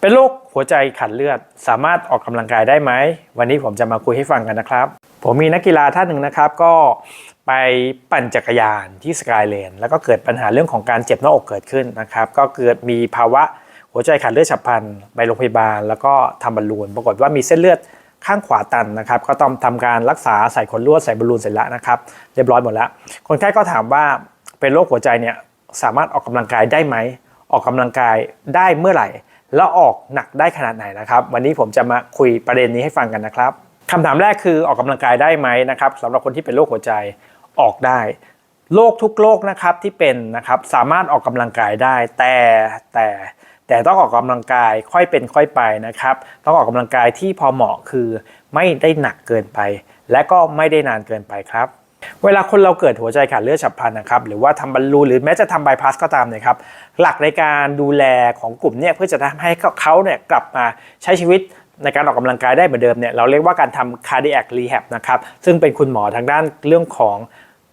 เป็นโรคหัวใจขัดเลือด สามารถออกกำลังกายได้ไหม วันนี้ผมจะมาคุยให้ฟังกันนะครับ ผมมีนักกีฬาท่านหนึ่งนะครับ ก็ไปปั่นจักรยานที่สกายเลนแล้วก็เกิดปัญหาเรื่องของการเจ็บหน้าอกเกิดขึ้นนะครับ ก็เกิดมีภาวะหัวใจขาดเลือดฉับพลันไปโรงพยาบาล แล้วก็ทำบอลลูน ปรากฏว่ามีเส้นเลือดข้างขวาตันนะครับ ก็ต้องทำการรักษาใส่ขนลวดใส่บอลลูนเสร็จแล้วนะครับ เรียบร้อยหมดแล้วคนไข้ก็ถามว่าเป็นโรคหัวใจเนี่ยสามารถออกกำลังกายได้ไหมออกกำลังกายได้เมื่อไหร่ แล้วออกหนักได้ขนาดไหนนะครับ วันนี้ผมจะมาคุยประเด็นนี้ให้ฟังกันนะครับคำถามแรกคือออกกำลังกายได้ไหมนะครับสำหรับคนที่เป็นโรคหัวใจออกได้โรคทุกโรคนะครับที่เป็นนะครับสามารถออกกำลังกายได้ แต่แต่แต่ต้องออกกำลังกายค่อยเป็นค่อยไปนะครับ ต้องออกกำลังกายที่พอเหมาะคือไม่ได้หนักเกินไป และก็ไม่ได้นานเกินไปครับ เวลาคนเราเกิดหัวใจขาดเลือดฉับพลันนะครับหรือว่าทำบอลลูนหรือแม้จะทำบายพาสก็ตามเนี่ยครับหลักในการดูแลของกลุ่มเนี่ยเพื่อจะทำให้เขาเนี่ยกลับมาใช้ชีวิตในการออกกำลังกายได้เหมือนเดิมเนี่ยเราเรียกว่าการทำ cardiac rehab นะครับซึ่งเป็นคุณหมอทางด้านเรื่องของ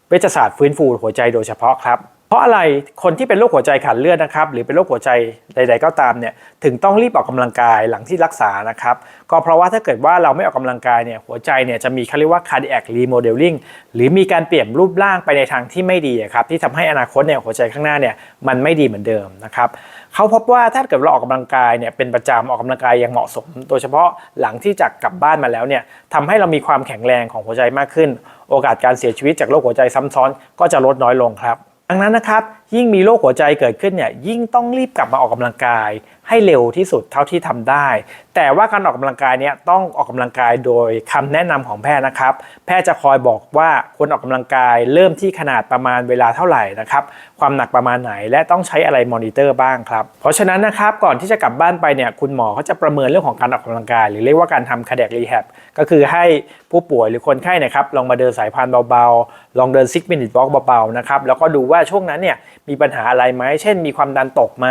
เวชศาสตร์ฟื้นฟูหัวใจโดยเฉพาะครับราะอะไรคนที่เป็นโรคหัวใจขาดเลือดนะครับ หรือเป็นโรคหัวใจใด ๆ ก็ตามเนี่ยถึงต้องรีบออกกำลังกายหลังที่รักษานะครับก็เพราะว่าถ้าเกิดว่าเราไม่ออกกำลังกายเนี่ยหัวใจเนี่ยจะมีเขาเรียกว่า cardiac remodeling หรือมีการเปลี่ยนรูปร่างไปในทางที่ไม่ดีครับที่ทำให้อนาคตเนี่ยหัวใจข้างหน้าเนี่ยมันไม่ดีเหมือนเดิมนะครับเขาพบว่าถ้าเกิดเราออกกำลังกายเนี่ยเป็นประจำออกกำลังกายอย่างเหมาะสม โดยเฉพาะหลังที่จากกลับบ้านมาแล้วเนี่ยทำให้เรามีความแข็งแรงของหัวใจมากขึ้น โอกาสการเสียชีวิตจากโรคหัวใจซ้ำซ้อนก็จะลดน้อยลงครับ ดังนั้นนะครับยิ่งมีโรคหัวใจเกิดขึ้นเนี่ยยิ่งต้องรีบกลับมาออกกำลังกาย ให้เร็วที่สุดเท่าที่ทำได้ แต่ว่าการออกกำลังกายเนี่ยต้องออกกำลังกายโดยคำแนะนำของแพทย์นะครับ แพทย์จะคอยบอกว่าควรออกกำลังกายเริ่มที่ขนาดประมาณเวลาเท่าไหร่นะครับความหนักประมาณไหนและต้องใช้อะไรมอนิเตอร์บ้างครับเพราะฉะนั้นนะครับก่อนที่จะกลับบ้านไปเนี่ยคุณหมอเขาจะประเมินเรื่องของการออกกำลังกาย หรือเรียกว่าการทำ cardiac rehab ก็คือให้ผู้ป่วยหรือคนไข้นะครับลองมาเดินสายพานเบาๆ ลองเดิน six minute walk เบาๆนะครับแล้วก็ดูว่าช่วงนั้นเนี่ยมีปัญหาอะไรไหมเช่น มีความดันตกไหม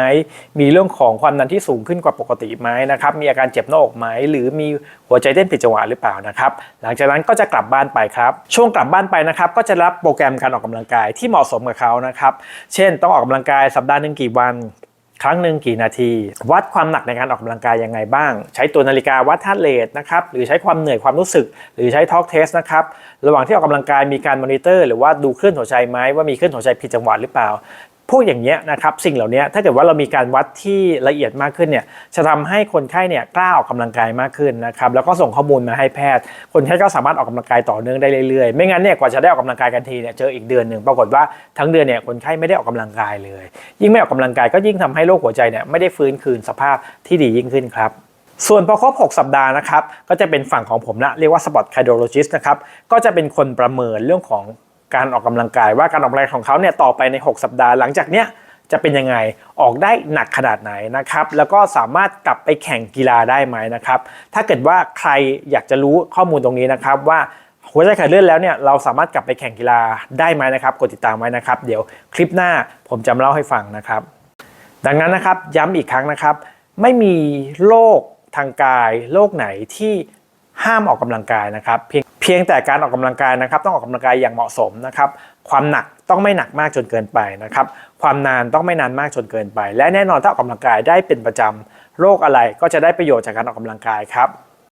มีเรื่องของความดันที่สูงขึ้นกว่าปกติไหมนะครับมีอาการเจ็บหน้าอกไหมหรือมีหัวใจเต้นผิดจังหวะหรือเปล่านะครับหลังจากนั้นก็จะกลับบ้านไปครับช่วงกลับบ้านไปนะครับก็จะรับโปรแกรมการออกกำลังกายที่เหมาะสมกับเขานะครับเช่น ต้องออกกำลังกายสัปดาห์หนึ่งกี่วัน ครั้งหนึ่งกี่นาที วัดความหนักในการออกกำลังกายยังไงบ้าง ใช้ตัวนาฬิกาวัดธาเรทนะครับหรือใช้ความเหนื่อยความรู้สึก หรือใช้ทอล์กเทสนะครับระหว่างที่ออกกำลังกายมีการมอนิเตอร์ หรือว่าดูคลื่นหัวใจไหมว่ามีคลื่นหัวใจผิดจังหวะหรือเปล่า พวกอย่างเงี้ยนะครับสิ่งเหล่านี้ถ้าเกิดว่าเรามีการวัดที่ละเอียดมากขึ้นเนี่ยจะทำให้คนไข้เนี่ยกล้าออกกำลังกายมากขึ้นนะครับแล้วก็ส่งข้อมูลมาให้แพทย์ คนไข้ก็สามารถออกกำลังกายต่อเนื่องได้เรื่อยๆ ไม่งั้นเนี่ยกว่าจะได้ออกกำลังกายกันทีเนี่ยเจออีกเดือนหนึ่งปรากฏว่าทั้งเดือนเนี่ยคนไข้ไม่ได้ออกกำลังกายเลย ยิ่งไม่ออกกำลังกายก็ยิ่งทำให้โรคหัวใจเนี่ยไม่ได้ฟื้นคืนสภาพที่ดียิ่งขึ้นครับส่วนพอครบ 6 สัปดาห์นะครับ ก็จะเป็นฝั่งของผมละเรียกว่าสปอร์ตไคโดโลจิสนะครับ ก็จะเป็นคนประเมินเรื่องของ การออกกำลังกายว่าการออกกำลังกายของเขาเนี่ยต่อไปใน 6 สัปดาห์หลังจากเนี้ยจะเป็นยังไงออกได้หนักขนาดไหนนะครับ แล้วก็สามารถกลับไปแข่งกีฬาได้ไหมนะครับ ถ้าเกิดว่าใครอยากจะรู้ข้อมูลตรงนี้นะครับ ว่าหัวใจขาดเลือดแล้วเนี่ยเราสามารถกลับไปแข่งกีฬาได้ไหมนะครับกดติดตามไว้นะครับ เดี๋ยวคลิปหน้าผมจะเล่าให้ฟังนะครับ ดังนั้นนะครับย้ำอีกครั้งนะครับ ไม่มีโรคทางกายโรคไหนที่ห้ามออกกำลังกายนะครับ เพียง เพียงแต่การออกกำลังกายนะครับ ต้องออกกำลังกายอย่างเหมาะสมนะครับ ความหนักต้องไม่หนักมากจนเกินไปนะครับ ความนานต้องไม่นานมากจนเกินไป และแน่นอนถ้าออกกำลังกายได้เป็นประจำโรคอะไรก็จะได้ประโยชน์จากการออกกำลังกายครับ